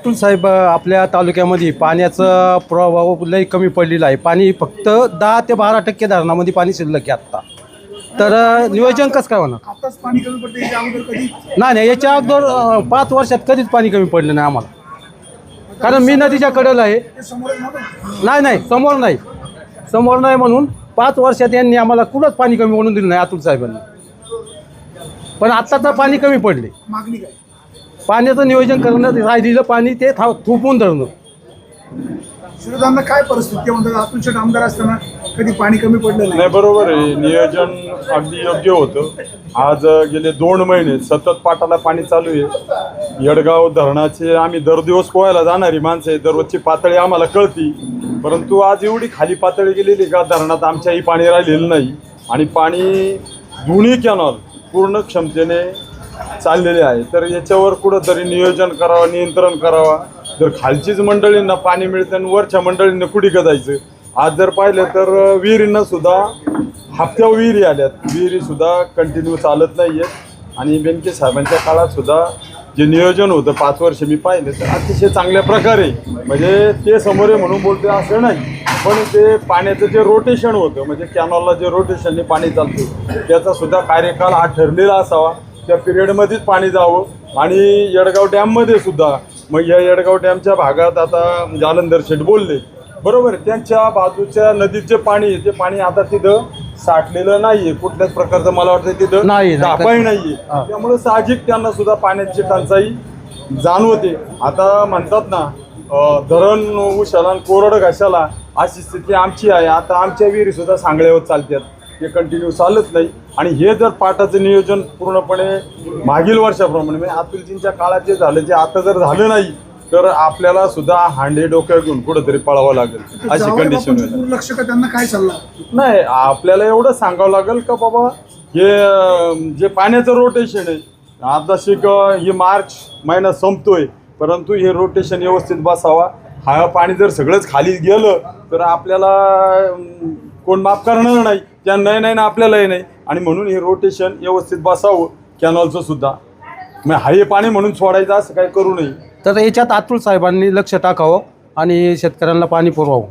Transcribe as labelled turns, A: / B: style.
A: अतुल साहेब आपल्या तालुक्यामध्ये पाण्याचा प्रभाव लई कमी पडलेला आहे. पाणी फक्त दहा ते बारा टक्के धरणामध्ये पाणी शिल्लक आहे आत्ता तर नियोजन कसं काय होणार?
B: आताच पाणी कमी पडते याच्या अगोदर कधी?
A: नाही नाही याच्या अगोदर अ, पाच वर्षात कधीच पाणी कमी पडलं नाही आम्हाला. कारण मी नदीच्या कडेला आहे.
B: ते समोर नव्हतं
A: नाही नाही समोर नाही. समोर नाही म्हणून पाच वर्षात यांनी आम्हाला कुठंच पाणी कमी म्हणून दिलं नाही अतुल साहेबांनी. पण आत्ताचं पाणी कमी पडले.
B: मागणी काय?
A: पाण्याचं नियोजन करण्यात राहिलेलं पाणी ते था थोपून धरणं.
B: काय परिस्थिती म्हणतात अतुल शेठ आमदार असताना कधी पाणी कमी पडलं नाही?
C: नाही बरोबर आहे. नियोजन अगदी योग्य होतं. आज गेले दोन महिने सतत पाटाला पाणी चालू आहे. यडगाव धरणाचे आम्ही दर दिवस पोहायला जाणारी माणसं आहे दररोजची पातळी आम्हाला कळती. परंतु आज एवढी खाली पातळी गेलेली का धरणात आमच्याही पाणी राहिलेलं नाही. आणि पाणी दोन्ही कॅनॉल पूर्ण क्षमतेने चाललेले आहे. तर याच्यावर कुठंतरी नियोजन करावं नियंत्रण करावा. जर खालचीच मंडळींना पाणी मिळतं आणि वरच्या मंडळींना कुठे जायचं? आज जर पाहिलं तर विहिरींना सुद्धा हप्त्या विहिरी आल्यात. विहिरी सुद्धा कंटिन्यू चालत नाही आहेत आणि बेनके साहेबांच्या काळात सुद्धा जे नियोजन होतं पाच वर्ष मी पाहिले तर अतिशय चांगल्या प्रकारे म्हणजे ते समोर आहे म्हणून बोलते असं नाही पण ते पाण्याचं जे रोटेशन होतं म्हणजे कॅनॉलला जे रोटेशनने पाणी चालतं त्याचा सुद्धा कार्यकाल हा ठरलेला असावा. त्या पिरियडमध्येच पाणी जावं आणि येडगाव डॅममध्ये सुद्धा मग या येडगाव डॅमच्या भागात आता जालंधर शेठ बोलले बरोबर. त्यांच्या बाजूच्या नदीत जे पाणी आहे ते पाणी आता तिथं साठलेलं नाहीये कुठल्याच प्रकारचं मला वाटतं तिथं
A: नाही, नाही.
C: दाबाही नाहीये. त्यामुळे साहजिक त्यांना सुद्धा पाण्याची टंचाई जाणवते आता म्हणतात ना धरण उशाला कोरड घशाला अशी स्थिती आमची आहे आता आमच्या विहिरी सुद्धा सांगड्यावर चालतात ते कंटिन्यू चालत नाही. आणि हे जर पाटाचं नियोजन पूर्णपणे मागील वर्षाप्रमाणे म्हणजे अतुलजींच्या काळात जे झालं जे आता जर झालं नाही तर आपल्याला सुद्धा हांडे डोक्यावर घेऊन कुठंतरी पळावं लागेल. अशी कंडिशन
B: दुर्लक्ष का त्यांना काय सल्ला?
C: नाही आपल्याला एवढं सांगावं लागेल का बाबा हे जे पाण्याचं रोटेशन आहे आता शिक हे मार्च महिना संपतोय परंतु हे रोटेशन व्यवस्थित बसावा. हा पाणी जर सगळंच खाली गेलं तर आपल्याला कोण माफ करणार नाही त्या नाही नाही ना आपल्यालाही नाही. आणि म्हणून हे रोटेशन व्यवस्थित बसावं कॅनॉलचं सुद्धा. मग हा पाणी म्हणून सोडायचं असं काही करू नये.
A: तर याच्यात अतुल साहेबांनी लक्ष टाकावं आणि शेतकऱ्यांना पाणी पुरवावं.